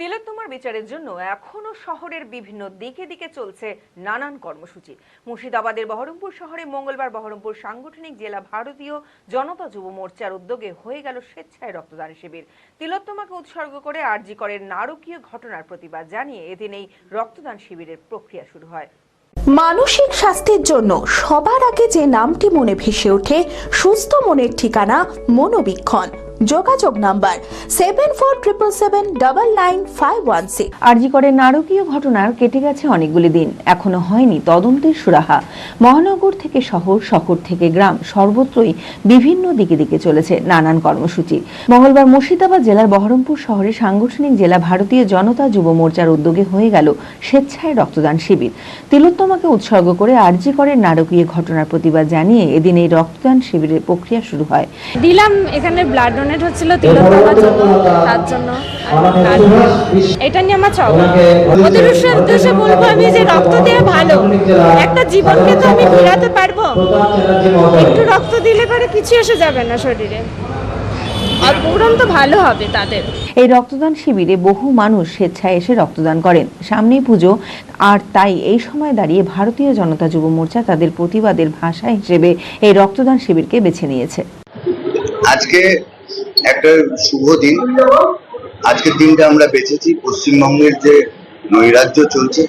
তিলোত্তমার বিচারের জন্য এখনও শহরের বিভিন্ন দিকে দিকে চলছে নানান কর্মসূচি। মুর্শিদাবাদের বহরমপুর শহরে মঙ্গলবার বহরমপুর সাংগঠনিক জেলা ভারতীয় জনতা যুব মোর্চার উদ্যোগে হয়ে গেল স্বেচ্ছায় রক্তদান শিবির। তিলোত্তমাকে উৎসর্গ করে আরজি করের নারকীয় ঘটনার প্রতিবাদ জানিয়ে এদিন এই রক্তদান শিবিরের প্রক্রিয়া শুরু হয়। মানসিক স্বাস্থ্যের জন্য সবার আগে যে নামটি মনে ভেসে ওঠে, সুস্থ মনের ঠিকানা মনোবীক্ষণ। যোগাযোগ number seven four triple seven double nine five one six RG করে নারকীয় ঘটনার কেটে গেছে অনেকগুলি দিন। এখনও হয়নি তদন্তের সুরাহা। মহানগর থেকে শহর শহর থেকে গ্রাম সর্বত্রই বিভিন্ন দিকে দিকে চলেছে নানান কর্মসূচি। মঙ্গলবার মুর্শিদাবাদ জেলার বহরমপুর শহরে সাংগঠনিক জেলা ভারতীয় জনতা যুব মোর্চার উদ্যোগে হয়ে গেল স্বেচ্ছায় রক্তদান শিবির। তিলোত্তমাকে উৎসর্গ করে আরজি করে নারকীয় ঘটনার প্রতিবাদ জানিয়ে এদিন এই রক্তদান শিবিরের প্রক্রিয়া শুরু হয়। দিলাম এখানে ব্লাড ডোনেট হচ্ছিল জন্য তার জন্য। এটা নিয়ে আমার চাওয়া ওদের উদ্দেশ্যে বলব আমি যে রক্ত দেওয়া ভালো একটা জীবনকে তো আমি ফেরাতে পারব। একটু রক্ত দিলে পরে কিছু এসে যাবে না শরীরে। আর ভালো হবে তাদের। এই রক্তদান শিবিরে বহু মানুষ স্বেচ্ছায় এসে রক্তদান করেন। সামনেই পুজো আর তাই এই সময় দাঁড়িয়ে ভারতীয় জনতা যুব মোর্চা তাদের প্রতিবাদের ভাষা হিসেবে এই রক্তদান শিবিরকে বেছে নিয়েছে। আজকে একটা শুভ দিন। আজকের দিনটা আমরা বেছেছি পশ্চিমবঙ্গের যে নৈরাজ্য চলছে,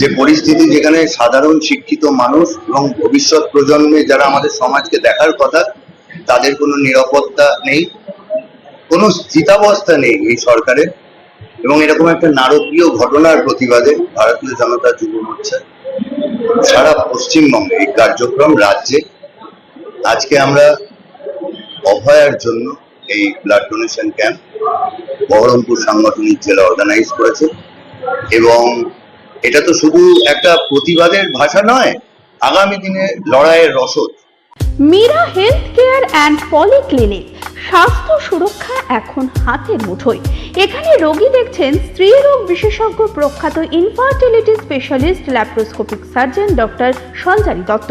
যে পরিস্থিতি যেখানে সাধারণ শিক্ষিত মানুষ এবং ভবিষ্যৎ প্রজন্মে যারা আমাদের সমাজকে দেখার কথা, তাদের কোনো নিরাপত্তা নেই, কোনো স্থিতাবস্থা নেই এই সরকারের এবং এরকম একটা নারকীয় ঘটনার প্রতিবাদে ভারতীয় জনতা যুব মোর্চা সারা পশ্চিমবঙ্গে এই কার্যক্রম রাজ্যে। আজকে আমরা অভয়ার জন্য এই ব্লাড ডোনেশন ক্যাম্প বহরমপুর সাংগঠনিক জেলা অর্গানাইজ করেছে। এবং এটা তো শুধু একটা প্রতিবাদের ভাষা নয়, আগামী দিনে লড়াইয়ের রসদ। Meera health care and polyclinic স্বাস্থ্য সুরক্ষা এখন হাতের মুঠোয়। এখানে রোগী দেখছেন স্ত্রী রোগ বিশেষজ্ঞ প্রখ্যাত infertility specialist laparoscopic surgeon doctor Sanjari Dutta.